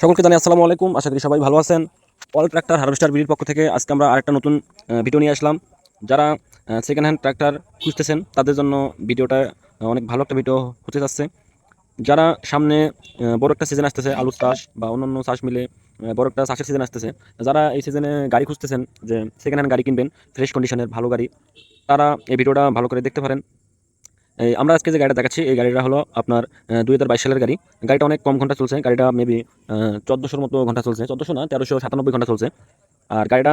সকলকে জানাই আসসালামু আলাইকুম। আশা করি সবাই ভালো আছেন। অল ট্রাক্টর হারভেস্টার বিডির পক্ষ থেকে আজকে আমরা আরেকটা নতুন ভিডিও নিয়ে আসলাম। যারা সেকেন্ড হ্যান্ড ট্রাক্টর খুঁজতেছেন, তাদের জন্য ভিডিওটা অনেক ভালো একটা ভিডিও হতে যাচ্ছে। যারা সামনে বড় একটা সিজন আসতেছে আলু চাষ বা অন্যান্য চাষ মিলে বড় একটা চাষের সিজন আসতেছে, যারা এই সিজনে গাড়ি খুঁজতেছেন, যে সেকেন্ড হ্যান্ড গাড়ি কিনবেন ফ্রেশ কন্ডিশনের ভালো গাড়ি, তারা এই ভিডিওটা ভালো করে দেখতে পারেন। আমরা আজকে যে গাড়িটা দেখাচ্ছি, এই গাড়িটা হলো আপনার দুই হাজার বাইশ সালের গাড়ি। গাড়িটা অনেক কম ঘণ্টা চলছে, গাড়িটা মেবি চোদ্দোশোর মতো ঘণ্টা চলছে, চোদ্দোশো না, তেরোশো সাতানব্বই ঘণ্টা চলছে। আর গাড়িটা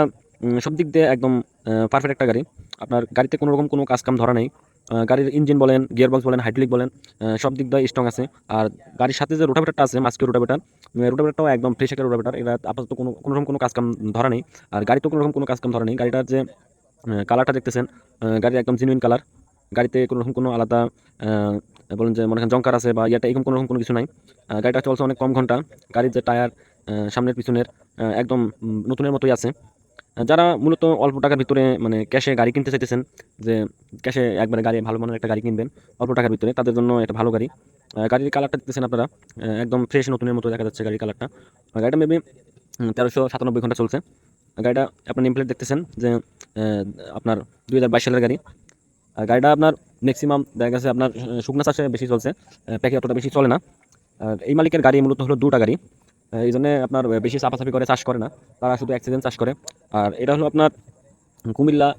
সব দিক দিয়ে একদম পারফেক্ট একটা গাড়ি। আপনার গাড়িতে কোনো রকম কোনো কাজ কাম ধরা নেই। গাড়ির ইঞ্জিন বলেন গিয়ারবক্স বলেন হাইড্রোলিক বলেন সব দিক দিয়ে স্ট্রং আছে। আর গাড়ির সাথে যে রোটাভেটারটা আছে মাস্কের রোটাভেটার রোটাভেটারটাও একদম ফ্রেশ একটা রোটাভেটার এটা আপাতত কোনো কোনো রকম কোনো কাজ কাম ধরা নেই। আর গাড়িতেও কোনো রকম কোনো কাজ কাম ধরা নেই। গাড়িটার যে কালারটা দেখতেছেন গাড়ির একদম জেনুইন কালার গাড়িতে কোনো রকম কোনো আলাদা বলেন যে মনে করেন জঙ্কার আছে বা ইয়াটা এরকম কোনো রকম কোনো কিছু নাই। গাড়িটা চলছে অনেক কম ঘণ্টা। গাড়ির যে টায়ার সামনের পিছনের একদম নতুনের মতোই আছে। যারা মূলত অল্প টাকার ভিতরে মানে ক্যাশে গাড়ি কিনতে চাইতেছেন, যে ক্যাশে একবারে গাড়ি, ভালো মানের একটা গাড়ি কিনবেন অল্প টাকার ভিতরে, তাদের জন্য একটা ভালো গাড়ি। গাড়ির কালারটা দেখতেছেন আপনারা একদম ফ্রেশ নতুনের মতো দেখা যাচ্ছে গাড়ির কালারটা গাড়িটা মেবি তেরোশো সাতানব্বই ঘণ্টা চলছে। গাড়িটা আপনার নেম প্লেট দেখতেছেন যে আপনার দুই হাজার বাইশ সালের গাড়ি। আর গাড়িটা আপনার ম্যাক্সিমাম দেখা গেছে আপনার শুকনা চাষে বেশি চলছে প্যাকে অতটা বেশি চলে না। আর এই মালিকের গাড়ি মূলত হলো দুটা গাড়ি এই জন্যে আপনার বেশি চাপাচাপি করে, চাষ করে না। তারা শুধু অ্যাক্সিডেন্ট চাষ করে। আর এটা হলো আপনার কুমিল্লা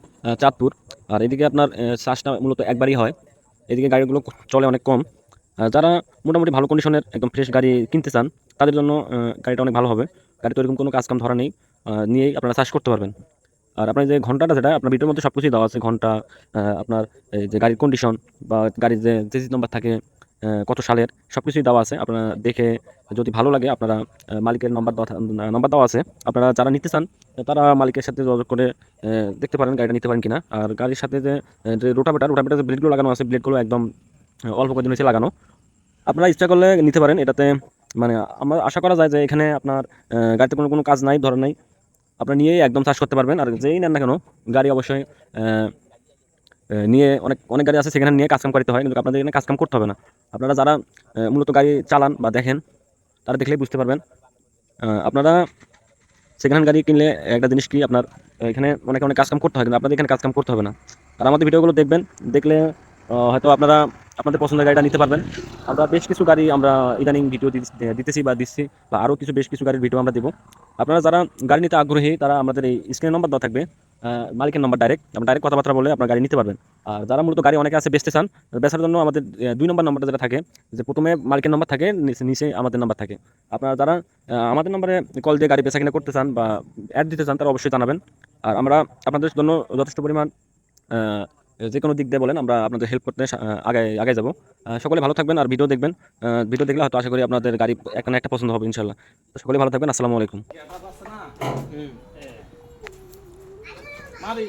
চাঁদপুর। আর এদিকে আপনার চাষটা মূলত একবারই হয়। এদিকে গাড়িগুলো চলে অনেক কম। যারা মোটামুটি ভালো কন্ডিশনের একদম ফ্রেশ গাড়ি কিনতে চান, তাদের জন্য গাড়িটা অনেক ভালো হবে। গাড়িতে এরকম কোনো কাজকাম ধরা নেই। নিয়েই আপনারা চাষ করতে পারবেন। আর আপনার যে ঘন্টাটা যেটা আপনার ভিডিওর মধ্যে সব কিছুই দেওয়া আছে, ঘণ্টা আপনার যে গাড়ির কন্ডিশন বা গাড়ির যে জেসি নাম্বার থাকে কত সালের সব কিছুই দেওয়া আছে। আপনারা দেখে যদি ভালো লাগে, আপনারা মালিকের নাম্বার দেওয়া নাম্বার দেওয়া আছে। আপনারা যারা নিতে চান, তারা মালিকের সাথে যোগাযোগ করে দেখতে পারেন গাড়িটা নিতে পারেন কিনা। আর গাড়ির সাথে যে যে রোটাভেটার যে ব্লেডগুলো লাগানো আছে ব্লেডগুলো একদম অল্প কদিন হয়েছে লাগানো। আপনারা ইচ্ছা করলে নিতে পারেন। এটাতে মানে আমার আশা করা যায় যে এখানে আপনার গাড়িতে কোনো কোনো কাজ নাই ধরেন নাই। আপনার নিয়েই একদম চাষ করতে পারবেন। আর যেই নেন না কেন, গাড়ি অবশ্যই নিয়ে অনেক অনেক গাড়ি আছে, সেখানে নিয়ে কাজকাম করতে হয়। কিন্তু আপনাদের এখানে কাজকাম করতে হবে না। আপনারা যারা মূলত গাড়ি চালান বা দেখেন, তারা দেখলেই বুঝতে পারবেন। আপনারা হ্যান্ড গাড়ি কিনলে একটা জিনিস কি, আপনার এখানে অনেক অনেক কাজকাম করতে হয়, কিন্তু আপনাদের এখানে কাজকাম করতে হবে না। আর আমাদের ভিডিওগুলো দেখবেন, দেখলে হয়তো আপনারা আপনাদের পছন্দের গাড়িটা নিতে পারবেন। আমরা বেশ কিছু গাড়ি আমরা ইদানিং ভিডিও দিতেছি বা দিচ্ছি, বা আরও কিছু বেশ কিছু গাড়ির ভিডিও আমরা দেবো। আপনারা যারা গাড়ি নিতে আগ্রহী, তারা আমাদের এই স্ক্রিন নাম্বার দেওয়া থাকবে মালিকের নাম্বার ডাইরেক্ট আমরা ডাইরেক্ট কথাবার্তা বলে আপনার গাড়ি নিতে পারবেন। আর যারা মূলত গাড়ি অনেকে আছে বেচতে চান, বেচার জন্য আমাদের দুই নম্বর নাম্বারটা যেটা থাকে, যে প্রথমে মালিকের নাম্বার থাকে, নিচে আমাদের নাম্বার থাকে। আপনারা যারা আমাদের নাম্বারে কল দিয়ে গাড়ি বেচা কিনা করতে চান বা অ্যাড দিতে চান, তারা অবশ্যই জানাবেন। আর আমরা আপনাদের জন্য যথেষ্ট পরিমাণ যে কোনো দিক দিয়ে বলেন, আমরা আপনাদের হেল্প করতে আগে আগে যাব। সকলে ভালো থাকবেন আর ভিডিও দেখবেন। ভিডিও দেখলে হয়তো আশা করি আপনাদের গাড়ি একটা একটা পছন্দ হবে ইনশাল্লাহ সকলে ভালো থাকবেন, আসসালামু আলাইকুম। হ্যাঁ। মারি